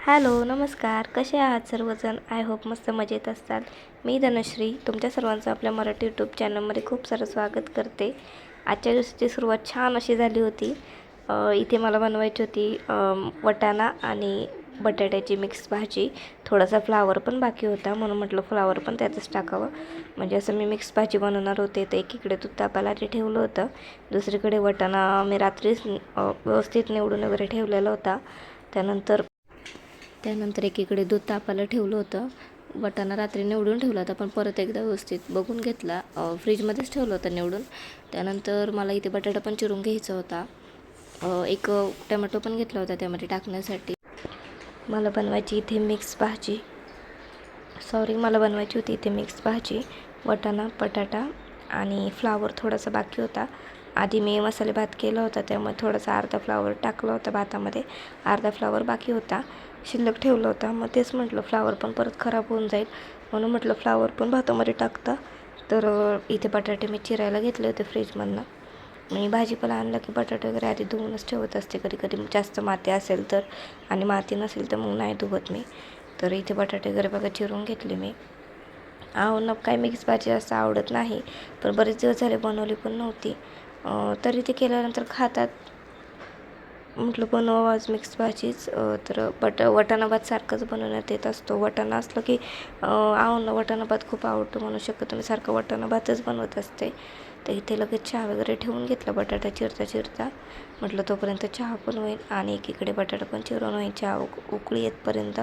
Hello नमस्कार. कसे आहात सर्वजण? आय होप मस्त मजेत असतात मी धनश्री. तुमच्या सर्वांचं आपल्या मराठी यूट्यूब चॅनलमध्ये खूप सारं स्वागत करते. आजच्या दिवसाची सुरुवात छान अशी झाली होती. इथे मला बनवायची होती वटाणा आणि बटाट्याची मिक्स भाजी. थोडासा फ्लावर पण बाकी होता म्हणून म्हटलं फ्लावर पण त्यातच टाकावं. म्हणजे असं मी मिक्स भाजी बनवणार होते. तर एकीकडे दूध तापायला ते ठेवलं होतं. दुसरीकडे वटाणा मी रात्रीच व्यवस्थित निवडून वगैरे ठेवलेला होता. त्यानंतर त्यानंतर एकीकडे दूध तापायला ठेवलं होतं. वाटाणा रात्री निवडून ठेवला होता पण परत एकदा व्यवस्थित बघून घेतला. फ्रीजमध्येच ठेवलं होतं निवडून. त्यानंतर मला इथे बटाटा पण चिरून घ्यायचा होता. एक टमॅटो पण घेतला होता त्यामध्ये टाकण्यासाठी. मला बनवायची इथे मिक्स भाजी. सॉरी मला बनवायची होती इथे मिक्स भाजी. वटाणा बटाटा आणि फ्लावर थोडासा बाकी होता. आधी मी मसाले भात केला होता त्यामुळे थोडासा अर्धा फ्लावर टाकला होता भातामध्ये. अर्धा फ्लावर बाकी होता. शिल्लक ठेवला होता. मग तेच म्हटलं फ्लावर पण परत खराब होऊन जाईल. म्हणून म्हटलं फ्लावर पण भातामध्ये टाकता. तर इथे बटाटे मी चिरायला घेतले होते फ्रीजमधनं. मी भाजीपाला आणला की बटाटे वगैरे आधी धुवूनच ठेवत असते. कधी कधी जास्त माती असेल तर आणि माती नसेल तर मग नाही धुवत मी. तर इथे बटाटे वगैरे बघा चिरून घेतले मी. आवडणं काय मिक्स भाजी असं आवडत नाही. पण बरेच दिवस झाले बनवली पण नव्हती. तरी ते केल्यानंतर खातात. म्हटलं बनवावं आज मिक्स भाजीच. तर बट वटाणा भात सारखंच बनवण्यात येत असतो. वटाणा असलं की आवडणं वटाणा भात खूप आवडतो म्हणू शकतो मी सारखं वटाणा भातच बनवत असते. तर इथे लगेच चहा वगैरे ठेवून घेतला. बटाटा चिरता चिरता. म्हटलं तोपर्यंत चहा पण होईल आणि एकीकडे बटाटा पण चिरून होईल. चहा उक उकळी येतपर्यंत.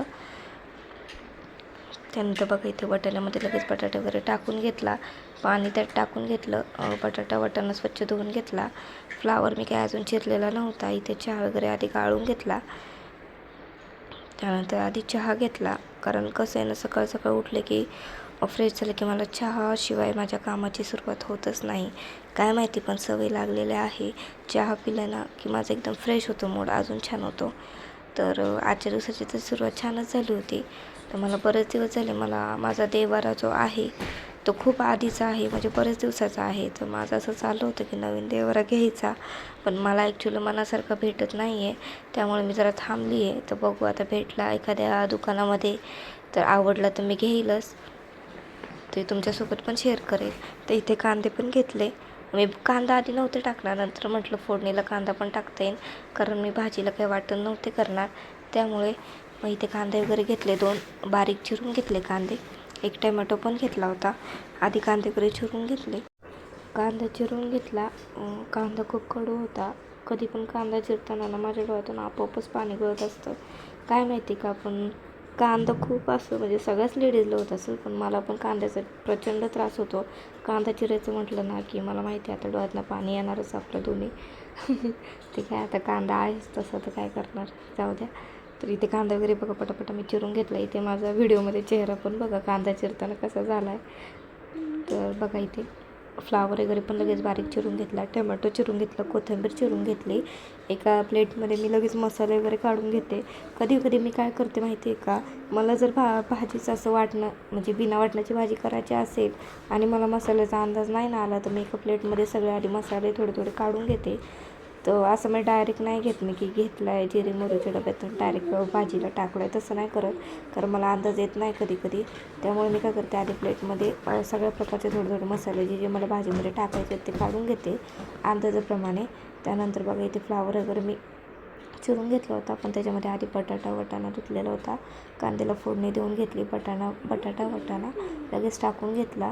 त्यानंतर बघा इथे वाटाण्यामध्ये लगेच बटाटा वगैरे टाकून घेतला. पाणी त्यात टाकून घेतलं. बटाटा वाटाणा स्वच्छ धुवून घेतला. फ्लावर मी काय अजून चिरलेला नव्हता. इथे चहा वगैरे आधी गाळून घेतला. त्यानंतर आधी चहा घेतला. कारण कसं आहे ना सकाळ सकाळ उठले की फ्रेश झालं की मला चहाशिवाय माझ्या कामाची सुरुवात होतच नाही. काय माहिती पण सवय लागलेली आहे. चहा पिल्यानं ना की माझं एकदम फ्रेश होतो. मूड अजून छान होतो. तर आजच्या दिवसाची तर सुरुवात छानच झाली होती. तर मला बरेच दिवस झाले मला माझा देवारा जो आहे तो खूप आधीचा आहे म्हणजे बरेच दिवसाचा आहे. तर माझं असं चाललं होतं की नवीन देवारा घ्यायचा पण मला ॲक्च्युली मनासारखं भेटत नाही आहे त्यामुळे मी जरा थांबली आहे तर बघू आता भेटला एखाद्या दुकानामध्ये तर आवडला तर मी घेईलच. ते तुमच्यासोबत पण शेअर करेल. तर इथे कांदे पण घेतले. मी कांदा आधी नव्हते टाकणार नंतर म्हटलं फोडणीला कांदा पण टाकता येईल. कारण मी भाजीला काही वाटण नव्हते करणार. त्यामुळे मग इथे कांदे वगैरे घेतले दोन बारीक चिरून घेतले कांदे. एक टमॅटो पण घेतला होता. आधी कांदे वगैरे चिरून घेतले. कांदा चिरून घेतला. कांदा खूप कडू होता. कधी पण कांदा चिरताना ना माझ्या डोळ्यातून आपोआपच पाणी गळत असतं. काय माहिती का पण कांदा खूप असं म्हणजे सगळ्याच लेडीजला होत असेल पण मला पण कांद्याचा प्रचंड त्रास होतो. कांदा चिरायचं म्हटलं ना की मला माहिती आहे आता डोळ्यातनं पाणी येणारच आपलं दोन्ही. ते काय आता कांदा आहेच तसं तर काय करणार? जाऊ द्या. तर इथे कांदा वगैरे बघा पटापटा मी चिरून घेतला. इथे माझा व्हिडिओमध्ये चेहरा पण बघा कांदा चिरताना कसा झाला आहे तर बघा इथे फ्लावर वगैरे पण लगेच बारीक चिरून घेतला टमॅटो चिरून घेतला कोथिंबीर चिरून घेतली. एका प्लेटमध्ये मी लगेच मसाले वगैरे काढून घेते. कधी कधी मी काय करते माहिती आहे का मला जर भा भाजीचं असं वाटणं म्हणजे बिना वाटणाची भाजी करायची असेल आणि मला मसाल्याचा अंदाज नाही ना आला तर मी एका प्लेटमध्ये सगळे आधी मसाले थोडे थोडे काढून घेते. तर असं मी डायरेक्ट नाही घेत. मी की घेतला आहे जिरे मोहरीच्या डब्यातून डायरेक्ट भाजीला टाकलं आहे तसं नाही करत. कारण मला अंदाज येत नाही कधी कधी त्यामुळे मी काय करते आधी प्लेटमध्ये सगळ्या प्रकारचे थोडे थोडे मसाले जे जे मला भाजीमध्ये टाकायचे आहेत ते काढून घेते अंदाजाप्रमाणे. त्यानंतर बघा इथे फ्लावर वगैरे मी चिरून घेतला होता. पण त्याच्यामध्ये आधी बटाटा वटाणा धुतलेला होता. कांद्याला फोडणी देऊन घेतली बटाणा बटाटा वटाणा लगेच टाकून घेतला.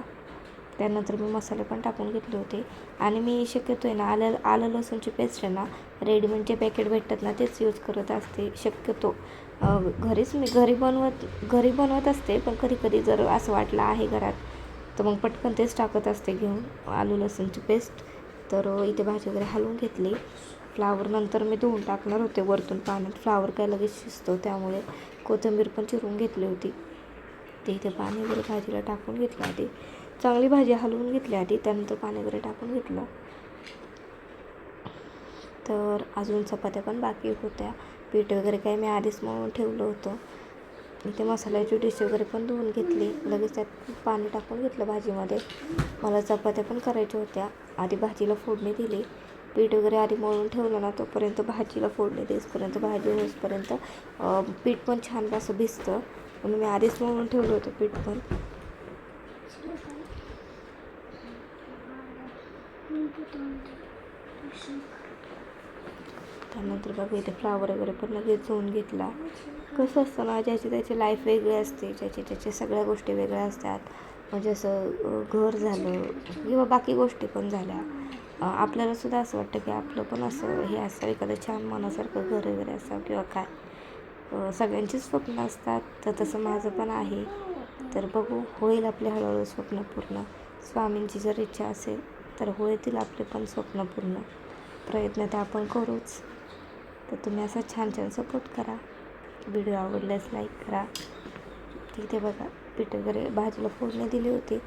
त्यानंतर मी मसाले पण टाकून घेतले होते. आणि मी शक्यतो आहे ना आलं आलं लसूणची पेस्ट आहे ना रेडीमेडचे म्हणजे पॅकेट भेटतात ना तेच यूज करत असते. शक्यतो घरीच मी घरी बनवत घरी बनवत असते पण कधी कधी जर असं वाटलं आहे घरात तर मग पटकन तेच टाकत असते घेऊन. आलू लसूणची पेस्ट तर इथे भाजी वगैरे हलवून घेतली. फ्लावर नंतर मी धुवून टाकणार होते वरतून पाण्यात. फ्लावर काय लगेच शिजतो त्यामुळे कोथिंबीर पण चिरून घेतली होती. ते इथे पाणी वगैरे भाजीला टाकून घेतलं आधी. चांगली भाजी हलवून घेतली आधी त्यानंतर पाणी वगैरे टाकून घेतलं. तर अजून चपात्या पण बाकी होत्या. पीठ वगैरे काही मी आधीच मळून ठेवलं होतं. इथे मसाल्याची डिश वगैरे पण धुवून घेतली. लगेच त्यात पाणी टाकून घेतलं भाजीमध्ये. मला चपात्या पण करायच्या होत्या. आधी भाजीला फोडणी दिली. पीठ वगैरे आधी मळून ठेवलं ना तोपर्यंत भाजीला फोडणी देसपर्यंत भाजी होईपर्यंत पीठ पण छान असं भिजतं. म्हणून मी आधीच मळून ठेवलं होतं पीठ पण. त्यानंतर बघा इथे फ्लावर वगैरे पण लगेच जाऊन घेतला. कसं असतं ना ज्याची त्याची लाईफ वेगळी असते ज्याची त्याची सगळ्या गोष्टी वेगळ्या असतात. म्हणजे असं घर झालं किंवा बाकी गोष्टी पण झाल्या. आपल्याला सुद्धा असं वाटतं की आपलं पण असं हे असं एखादं छान मनासारखं घर वगैरे असावं किंवा काय. सगळ्यांचीच स्वप्न असतात तर तसं माझं पण आहे. तर बघू होईल आपले हळूहळू स्वप्न पूर्ण. स्वामींची जर इच्छा असेल तर होतील आपले पण स्वप्न पूर्ण. प्रयत्न तर आपण करूच. तर तुम्ही असा छान छान सपोर्ट करा. व्हिडिओ आवडल्यास लाईक करा. तिथे बघा पीठ वगैरे भाजीला फोडणी दिली होती.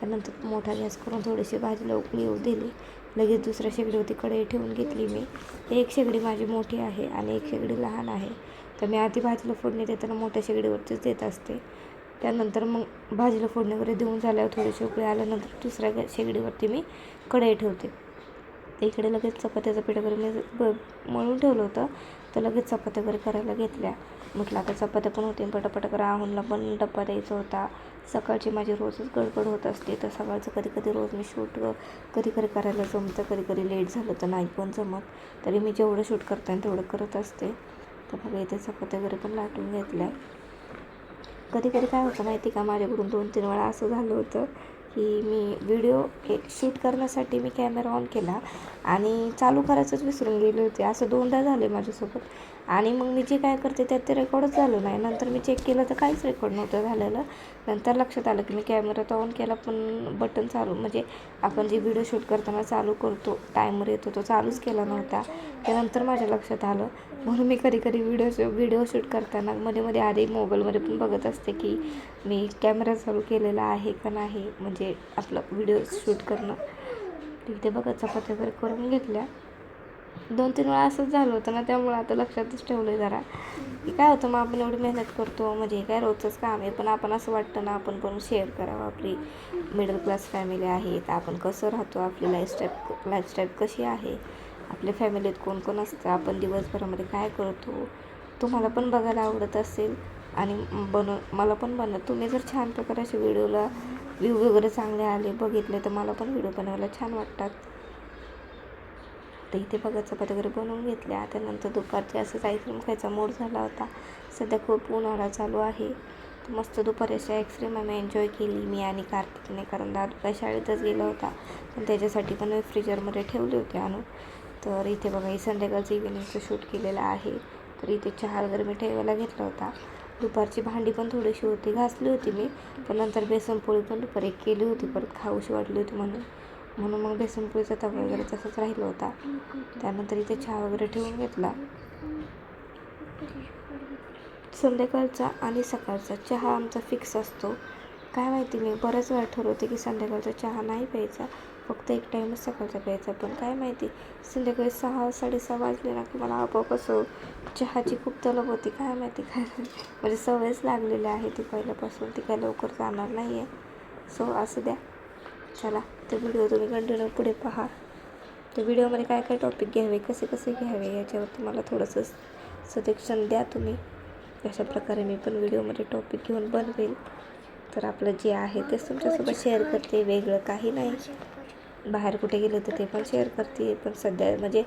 त्यानंतर मोठा गॅस करून थोडीशी भाजीला उकळी येऊ दिली. लगेच दुसऱ्या शेगडीवरती कढई ठेवून घेतली मी. एक शेगडी माझी मोठी आहे आणि एक शेगडी लहान आहे. तर मी आधी भाजीला फोडणी देताना मोठ्या शेगडीवरतीच देत असते. त्यानंतर मग भाजीला फोडणी वगैरे देऊन झाल्यावर थोडीशी उकळी आल्यानंतर दुसऱ्या गॅ शेगडीवरती मी कढई ठेवते. इकडे लगेच चपात्याचं पीठ वगैरे मी ब मळून ठेवलं होतं. तर लगेच चपात्या वगैरे करायला घेतल्या. म्हटलं आता चपात्या पण होते पटापट करा. आहूनला पण डब्बा द्यायचा होता. सकाळची माझी रोजच गडबड होत असते. तर सकाळचं कधी कधी रोज मी शूट कधी कधी करायला जमतं कधी कधी लेट झालं तर नाही पण जमत. तरी मी जेवढं शूट करता येईल तेवढं करत असते. तर बघा इथे चपात्या वगैरे पण लाटून घेतल्या. कधी कधी काय होतं माहिती का माझ्याकडून दोन तीन वेळा असं झालं होतं की मी व्हिडिओ एक शूट करण्यासाठी मी कॅमेरा ऑन केला आणि चालू करायचंच विसरून गेले होते. असं दोनदा झाले माझ्यासोबत. आणि मग मी जे काय करते त्यात ते रेकॉर्डच झालं नाही. नंतर मी चेक केलं तर काहीच रेकॉर्ड नव्हतं झालेलं. नंतर लक्षात आलं की मी कॅमेरा तर ऑन केला पण बटन चालू म्हणजे आपण जे व्हिडिओ शूट करताना चालू करतो टायमर येतो तो चालूच केला नव्हता. त्यानंतर माझ्या लक्षात आलं. म्हणून मी कधी कधी व्हिडिओ व्हिडिओ शूट करताना मध्ये मध्ये आधी मोबाईलमध्ये पण बघत असते की मी कॅमेरा चालू केलेला आहे का नाही म्हणजे आपलं व्हिडिओ शूट करणं. तिथे बघत चपात्या वगैरे करून घेतल्या. दोन तीन वेळा असंच झालं होतं ना त्यामुळे आता लक्षातच ठेवलं आहे जरा. की काय होतं मग आपण एवढी मेहनत करतो म्हणजे काय रोजचंच काम आहे. पण आपण असं वाटतं ना आपण पण शेअर करावं. आपली मिडल क्लास फॅमिली आहे तर आपण कसं राहतो आपली लाईफस्टाईल लाईफस्टाईल कशी आहे आपल्या फॅमिलीत कोण कोण असतं आपण दिवसभरामध्ये काय करतो तुम्हाला पण बघायला आवडत असेल. आणि बनव मला पण बनव. तुम्ही जर छान प्रकारे असे व्हिडिओला व्ह्यू वगैरे चांगले आले बघितले तर मला पण व्हिडिओ बनवायला छान वाटतात. तर इथे बघा चपात्या वगैरे बनवून घेतल्या. त्यानंतर दुपारचे असंच आईस्क्रीम खायचा मूड झाला होता. सध्या खूप उन्हाळा चालू आहे. तर मस्त दुपारी अशी आईस्क्रीम आम्ही एन्जॉय केली मी आणि कार्तिकने. कारण दादू शाळेतच गेला होता. पण त्याच्यासाठी पण मी फ्रीजरमध्ये ठेवले होते आणून. तर इथे बघा ही संध्याकाळचं इव्हिनिंगचं शूट केलेलं आहे. तर इथे चहा वगैरे मी ठेवायला घेतला होता. दुपारची भांडी पण थोडीशी होती घासली होती मी. पण नंतर बेसनपोळी पण दुपारी केली होती. परत खाऊशी वाटली होती म्हणून. म्हणून मग बेसनपोळीचा तवा वगैरे तसाच राहिला होता. त्यानंतर इथे चहा वगैरे ठेवून घेतला. संध्याकाळचा आणि सकाळचा चहा आमचा फिक्स असतो. काय माहिती मी बऱ्याच वेळा ठरवते की संध्याकाळचा चहा नाही प्यायचा फक्त एक टाईमच सकाळचा प्यायचा. पण काय माहिती संध्याकाळी सहा साडेसहा वाजले ना की मला आपोआप असं चहाची खूप तलब होती. काय माहिती काय म्हणजे सवयच लागलेली आहे ती पहिल्यापासून ती काय लवकर जाणार नाही आहे सो असं द्या. चला ते व्हिडिओ तुम्ही कंटिन्यू पुढे पहा. त्या व्हिडिओमध्ये काय काय टॉपिक घ्यावे कसे कसे घ्यावे याच्यावर तुम्हाला थोडंसं सजेक्शन द्या तुम्ही. अशा प्रकारे मी पण व्हिडिओमध्ये टॉपिक घेऊन बनवेल तर आपलं जे आहे तेच तुमच्यासोबत शेअर करते वेगळं काही नाही. बाहेर कुठे गेलं तर ते पण शेअर करते पण सध्या म्हणजे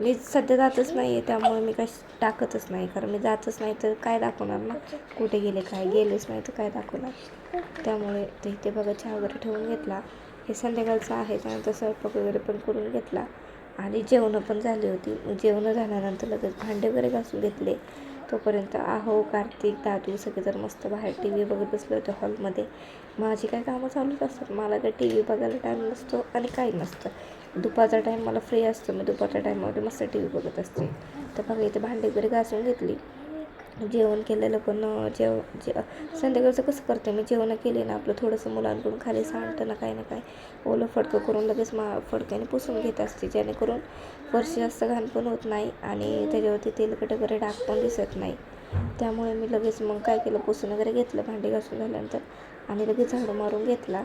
मी सध्या जातच नाही आहे त्यामुळे मी काय टाकतच नाही. कारण मी जातच नाही तर काय दाखवणार ना? कुठे गेले काय गेलेच नाही तर काय दाखवणार? त्यामुळे ते इथे बघा चहा वगैरे ठेवून घेतला. हे संध्याकाळचं आहे त्यानंतर स्वयंपाक वगैरे पण करून घेतला. आणि जेवणं पण झाली होती. जेवणं झाल्यानंतर लगेच भांडे वगैरे घासून घेतले. तोपर्यंत आहो कार्तिक दादू सगळेजण मस्त बाहेर टी व्ही बघत बसले होते हॉलमध्ये. माझी काय कामं चालूच असतात. मला काय टी व्ही बघायला टाईम नसतो आणि काही नसतं. दुपारचा टाईम मला फ्री असतो. मी दुपारच्या टाईममध्ये मस्त टी व्ही बघत असते. तर बघा इथे भांडे वगैरे घासून घेतली. जेवण केलेलं पण जेव जे संध्याकाळचं कसं करते मी? जेवण केले ना आपलं थोडंसं मुलांकडून खाली सांडतं ना काही ना काय ओलं फडकं करून लगेच मा फडक्याने पुसून घेत असते. जेणेकरून फरशी जास्त घाण पण होत नाही आणि त्याच्यावरती तेलकट वगैरे डाग पण दिसत नाही. त्यामुळे मी लगेच मग काय केलं? पुसून वगैरे घेतलं भांडी घासून झाल्यानंतर आणि लगेच झाडू मारून घेतला.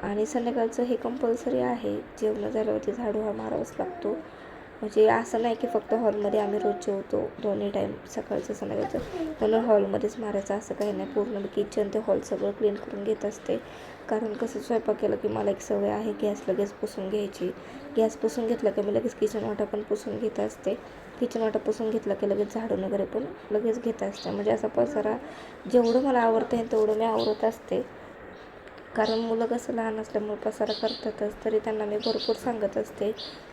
आणि संध्याकाळचं हे कंपल्सरी आहे. जेवण झाल्यावरती झाडू हा मारावाच लागतो. म्हणजे असं नाही की फक्त हॉलमध्ये आम्ही रोज जेवतो दोन्ही टाईम सकाळचं संध्याकाळचं. म्हणून हॉलमध्येच मारायचं असं काही नाही. पूर्ण किचन ते हॉल सगळं क्लीन करून घेत असते. कारण कसं स्वयंपाक केलं की मला एक सवय आहे गॅस लगेच पुसून घ्यायची. गॅस पुसून घेतला की मी लगेच किचन वाटा पण पुसून घेत असते. किचन वाटा पुसून घेतला की लगेच झाडून वगैरे पण लगेच घेत असते. म्हणजे असा पसारा जेवढं मला आवडतं आहे तेवढं मी आवरत असते. कारण मुलं कसं लहान असल्यामुळे पसारा करतातच तरी त्यांना मी भरपूर सांगत असते.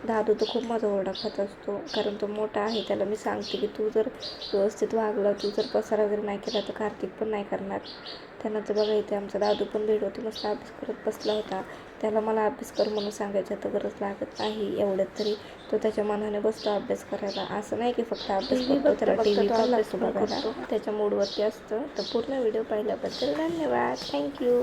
दादू तर खूप माझा ओरडा खात असतो कारण तो मोठा आहे त्याला मी सांगते की तू जर व्यवस्थित वागला तू जर पसारा वगैरे नाही केला तर कार्तिक पण नाही करणार. त्यांना तर बघा इथे आमचा दादू पण भेट होती मस्त अभ्यास करत बसला होता. त्याला मला अभ्यास कर म्हणून सांगायचं तर गरज लागत नाही एवढ्यात तरी. तो त्याच्या मनाने बसतो अभ्यास करायला. असं नाही की फक्त अभ्यास करतो त्याला टी व्ही पण लागतो बघायला त्याच्या मूडवरती असतं. तर पूर्ण व्हिडिओ पाहिल्याबद्दल धन्यवाद. थँक्यू